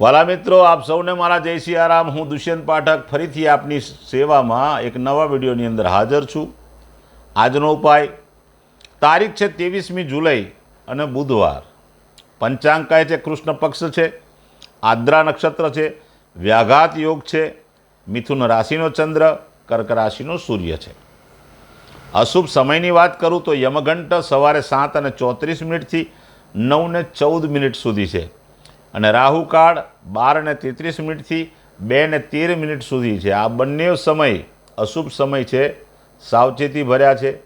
વાલા મિત્રો, આપ સૌને મારા જય સિયારામ હું દુષ્યંત પાઠક ફરીથી આપની સેવામાં એક નવા વિડીયોની અંદર હાજર છું. આજનો ઉપાય, તારીખ છે ત્રેવીસમી જુલાઈ અને બુધવાર. પંચાંગ કહે છે, કૃષ્ણ પક્ષ છે, આદ્રા નક્ષત્ર છે, વ્યાઘાત યોગ છે, મિથુન રાશિનો ચંદ્ર, કર્ક રાશિનો સૂર્ય છે. અશુભ સમયની વાત કરું તો યમઘંટ સવારે સાત અને ચોત્રીસ મિનિટથી નવ ને ચૌદ મિનિટ સુધી છે. અને રાહુકાળ બાર અને તેત્રીસ મિનિટથી બે ને તેર મિનિટ સુધી છે. આ બંને સમય અશુભ સમય છે. સાવચેતી ભર્યા છે.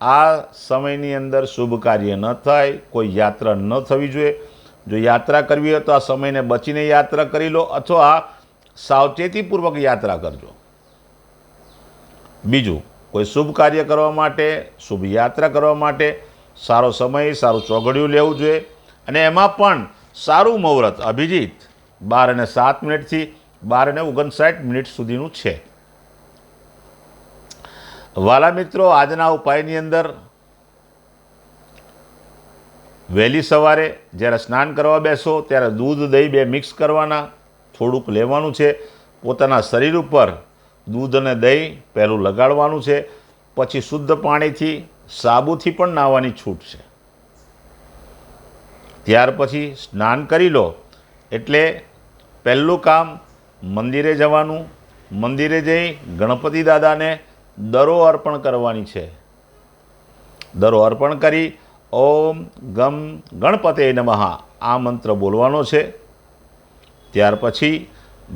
આ સમયની અંદર શુભ કાર્ય ન થાય, કોઈ યાત્રા ન થવી જોઈએ. જો યાત્રા કરવી હોય તો આ સમયને બચીને યાત્રા કરી લો અથવા સાવચેતીપૂર્વક યાત્રા કરજો. બીજું, કોઈ શુભ કાર્ય કરવા માટે, શુભ યાત્રા કરવા માટે સારો સમય, સારું ચોઘડિયું લેવું જોઈએ. અને એમાં પણ સારું મુહૂર્ત, અભિજીત. બાર અને સાત મિનિટથી બાર અને ઓગણસાઠ મિનિટ સુધીનું છે. વાલા મિત્રો, આજના ઉપાયની અંદર વહેલી સવારે જ્યારે સ્નાન કરવા બેસો, ત્યારે દૂધ, દહીં બે મિક્સ કરવાના, થોડુંક લેવાનું છે. પોતાના શરીર ઉપર દૂધ અને દહીં પહેલું લગાડવાનું છે. પછી શુદ્ધ પાણીથી સાબુથી પણ નાહવાની છૂટ છે. ત્યાર પછી સ્નાન કરી લો. એટલે પહેલું કામ મંદિરે જવાનું. મંદિરે જઈ ગણપતિ દાદાને દરો અર્પણ કરવાની છે. દરો અર્પણ કરી ઓમ ગમ ગણપતે નમઃ આ મંત્ર બોલવાનો છે. ત્યાર પછી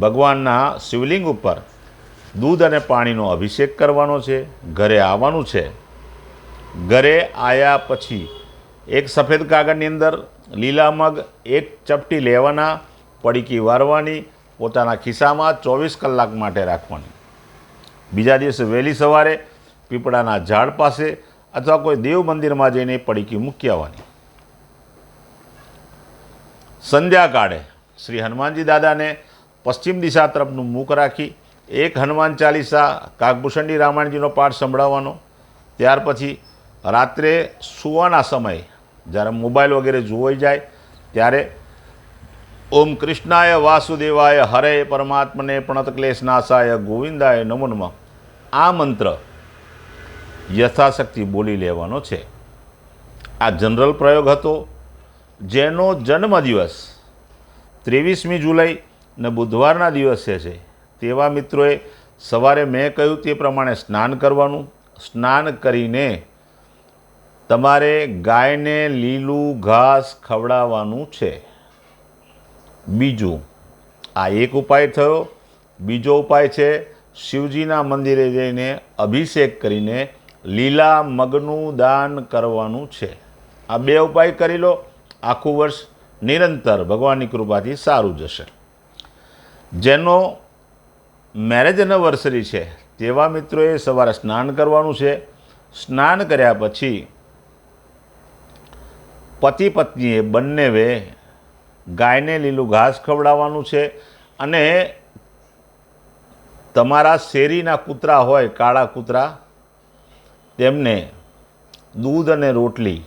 ભગવાનના શિવલિંગ ઉપર દૂધ અને પાણીનો અભિષેક કરવાનો છે. ઘરે આવવાનું છે. ઘરે આવ્યા પછી એક સફેદ કાગળની અંદર લીલા મગ એક ચપટી લેવાના, પડીકી વારવાની, પોતાના ખિસ્સામાં ચોવીસ કલાક માટે રાખવાની. બીજા દિવસે વહેલી સવારે પીપળાના ઝાડ પાસે અથવા કોઈ દેવ મંદિરમાં જઈને પડીકી મૂકી આવવાની. સંધ્યાકાળે શ્રી હનુમાનજી દાદાને પશ્ચિમ દિશા તરફનું મુખ રાખી એક હનુમાન ચાલીસા, કાગભૂષણજી રામાયણજીનો પાઠ સંભળાવવાનો. ત્યાર પછી રાત્રે સૂવાના સમયે જ્યારે મોબાઈલ વગેરે જોવાઈ જાય, ત્યારે ઓમ કૃષ્ણાય વાસુદેવાય હરે પરમાત્મને પ્રણતક્લેશનાશાય ગોવિંદાય નમનમાં. આ મંત્ર યથાશક્તિ બોલી લેવાનો છે. આ જનરલ પ્રયોગ હતો, જેનો જન્મદિવસ ત્રેવીસમી જુલાઈ ને બુધવારના દિવસે છે. તેવા મિત્રોએ સવારે મેં કહ્યું તે પ્રમાણે સ્નાન કરવાનું. સ્નાન કરીને તમારે ગાયને લીલું ઘાસ ખવડાવવાનું છે. બીજું, આ એક ઉપાય થયો. બીજો ઉપાય છે, શિવજીના મંદિરે જઈને અભિષેક કરીને લીલા મગનું દાન કરવાનું છે. આ બે ઉપાય કરી લો, આખું વર્ષ નિરંતર ભગવાનની કૃપાથી સારું જશે. જેનો મેરેજ એનિવર્સરી છે, તેવા મિત્રોએ સવારે સ્નાન કરવાનું છે. સ્નાન કર્યા પછી પતિ પત્નીએ બંનેવે ગાયને લીલું ઘાસ ખવડાવવાનું છે અને તમારા શેરીના કૂતરા હોય, કાળા કૂતરા, તેમને દૂધ અને રોટલી,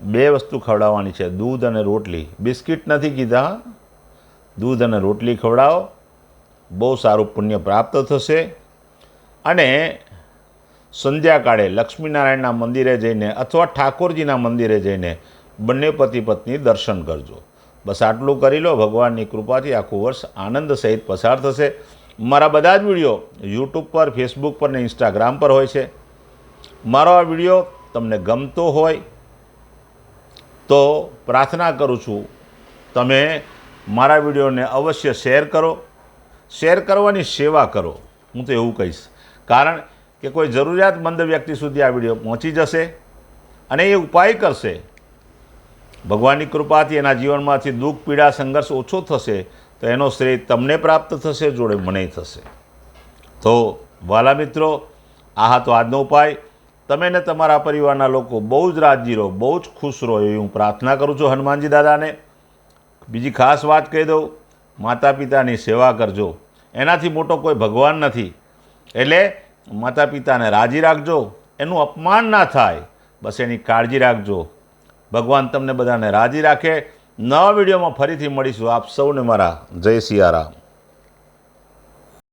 બે વસ્તુ ખવડાવવાની છે, દૂધ અને રોટલી બિસ્કિટ નથી કીધા? દૂધ અને રોટલી ખવડાવો, બહુ સારું પુણ્ય પ્રાપ્ત થશે અને સંધ્યાકાળે લક્ષ્મીનારાયણના મંદિરે જઈને અથવા ઠાકોરજીના મંદિરે જઈને બંને પતિ પત્ની દર્શન કરજો. બસ આટલું કરી લો, ભગવાનની કૃપાથી આખું વર્ષ આનંદ સહિત પસાર થશે. મારા બધા જ વીડિયો યુટ્યુબ પર, ફેસબુક પર ને ઇન્સ્ટાગ્રામ પર હોય છે. મારો આ વીડિયો તમને ગમતો હોય તો પ્રાર્થના કરું છું, તમે મારા વિડીયોને અવશ્ય શેર કરો. શેર કરવાની સેવા કરો, હું તો એવું કહીશ. કારણ કે કોઈ જરૂરિયાતમંદ વ્યક્તિ સુધી આ વીડિયો પહોંચી જશે અને એ ઉપાય કરશે. ભગવાનની કૃપાથી એના જીવનમાંથી દુઃખ, પીડા, સંઘર્ષ ઓછો થશે તો એનો શ્રેય તમને પ્રાપ્ત થશે, જોડે મને થશે. તો વાલા મિત્રો, આ હતો આજનો ઉપાય. તમે ને તમારા પરિવારના લોકો બહુ જ રાજી રહો, બહુ જ ખુશ રહો એવી હું પ્રાર્થના કરું છું હનુમાનજી દાદાને. બીજી ખાસ વાત કહી દઉં માતા પિતાની સેવા કરજો. એનાથી મોટો કોઈ ભગવાન નથી. એટલે માતા પિતાને રાજી રાખજો, એનું અપમાન ના થાય, બસ એની કાળજી રાખજો. ભગવાન તમને બધાને રાજી રાખે. નવા વિડીયોમાં ફરીથી મળીશું. આપ સૌને મારા જય સિયારામ.